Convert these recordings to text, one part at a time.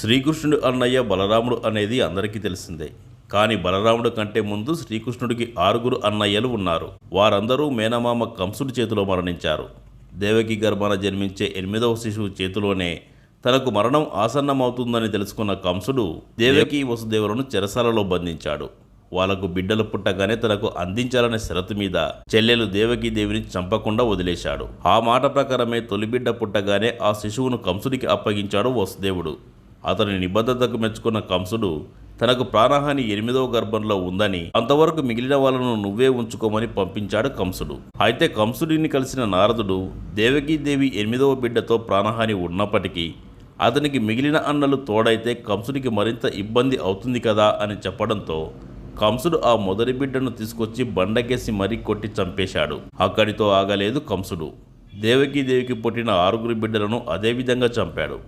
శ్రీకృష్ణుడు అన్నయ్య బలరాముడు అనేది అందరికీ తెలిసిందే. కానీ బలరాముడు కంటే ముందు శ్రీకృష్ణుడికి ఆరుగురు అన్నయ్యలు ఉన్నారు. వారందరూ మేనమామ కంసుడి చేతిలో మరణించారు. దేవకి గర్భాన జన్మించే ఎనిమిదవ శిశువు చేతిలోనే తనకు మరణం ఆసన్నమవుతుందని తెలుసుకున్న కంసుడు దేవకి వసుదేవులను చెరసాలలో బంధించాడు. వాళ్ళకు బిడ్డలు పుట్టగానే తనకు అందించాలనే షరతు మీద చెల్లెలు దేవకీ దేవిని చంపకుండా వదిలేశాడు. ఆ మాట ప్రకారమే తొలి బిడ్డ పుట్టగానే ఆ శిశువును కంసుడికి అప్పగించాడు వసుదేవుడు. అతని నిబద్ధతకు మెచ్చుకున్న కంసుడు తనకు ప్రాణహాని ఎనిమిదవ గర్భంలో ఉందని అంతవరకు మిగిలిన వాళ్ళను నువ్వే ఉంచుకోమని పంపించాడు కంసుడు. అయితే కంసుడిని కలిసిన నారదుడు దేవకీదేవి ఎనిమిదవ బిడ్డతో ప్రాణహాని ఉన్నప్పటికీ అతనికి మిగిలిన అన్నలు తోడైతే కంసుడికి మరింత ఇబ్బంది అవుతుంది కదా అని చెప్పడంతో కంసుడు ఆ మొదటి బిడ్డను తీసుకొచ్చి బండకేసి మరీ కొట్టి చంపేశాడు. అక్కడితో ఆగలేదు కంసుడు. దేవకీదేవికి పుట్టిన ఆరుగురు బిడ్డలను అదేవిధంగా చంపాడు.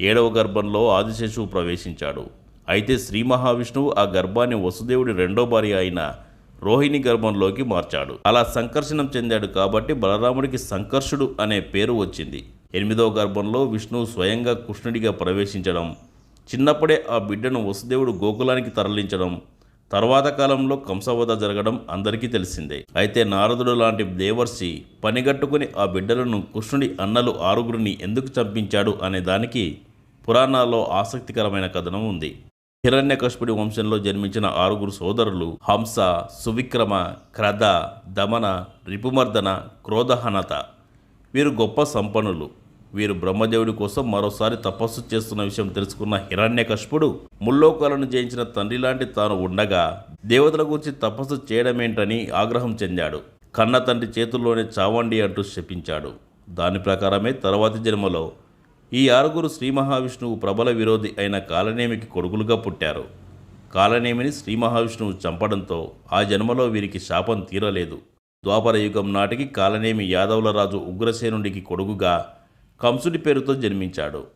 ఏడవ గర్భంలో ఆదిశేషువు ప్రవేశించాడు. అయితే శ్రీ మహావిష్ణువు ఆ గర్భాన్ని వసుదేవుడి రెండో భార్య అయిన రోహిణి గర్భంలోకి మార్చాడు. అలా సంకర్షణం చెందాడు కాబట్టి బలరాముడికి సంకర్షుడు అనే పేరు వచ్చింది. ఎనిమిదవ గర్భంలో విష్ణువు స్వయంగా కృష్ణుడిగా ప్రవేశించడం చిన్నప్పుడే ఆ బిడ్డను వసుదేవుడు గోకులానికి తరలించడం తర్వాత కాలంలో కంసవధ జరగడం అందరికీ తెలిసిందే. అయితే నారదుడు లాంటి దేవర్షి పనిగట్టుకుని ఆ బిడ్డలను కృష్ణుడి అన్నలు ఆరుగురిని ఎందుకు చంపించాడు అనే దానికి పురాణాల్లో ఆసక్తికరమైన కథనం ఉంది. హిరణ్యకష్పుడి వంశంలో జన్మించిన ఆరుగురు సోదరులు హంస సువిక్రమ క్రద దమన రిపుమర్దన క్రోధహనత. వీరు గొప్ప సంపన్నులు. వీరు బ్రహ్మదేవుడి కోసం మరోసారి తపస్సు చేస్తున్న విషయం తెలుసుకున్న హిరణ్యకష్పుడు ముల్లోకాలను జయించిన తండ్రి లాంటి తాను ఉండగా దేవతల గురించి తపస్సు చేయడమేంటని ఆగ్రహం చెందాడు. కన్న తండ్రి చేతుల్లోనే చావండి అంటూ శపించాడు. దాని ప్రకారమే తర్వాతి జన్మలో ఈ ఆరుగురు శ్రీ మహావిష్ణువు ప్రబల విరోధి అయిన కాలనేమికి కొడుకులుగా పుట్టారు. కాలనేమిని శ్రీ మహావిష్ణువు చంపడంతో ఆ జన్మలో వీరికి శాపం తీరలేదు. ద్వాపర యుగం నాటికి కాలనేమి యాదవుల రాజు ఉగ్రసేనుడికి కొడుకుగా కంసుడి పేరుతో జన్మించాడు.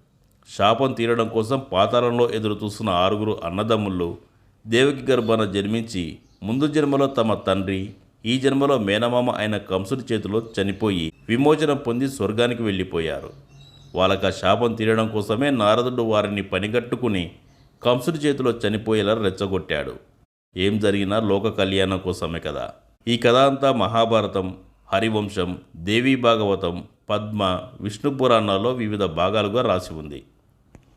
శాపం తీరడం కోసం పాతాళంలో ఎదురు చూస్తున్న ఆరుగురు అన్నదమ్ముళ్ళు దేవకి గర్భాన జన్మించి ముందు జన్మలో తమ తండ్రి ఈ జన్మలో మేనమామ అయిన కంసుడి చేతిలో చనిపోయి విమోచనం పొంది స్వర్గానికి వెళ్ళిపోయారు. వాళ్ళకు ఆ శాపం తీరడం కోసమే నారదుడు వారిని పనిగట్టుకుని కంసుడి చేతిలో చనిపోయేలా రెచ్చగొట్టాడు. ఏం జరిగినా లోక కళ్యాణం కోసమే కదా. ఈ కథ అంతా మహాభారతం హరివంశం దేవీ భాగవతం పద్మ విష్ణు పురాణాల్లో వివిధ భాగాలుగా రాసి ఉంది.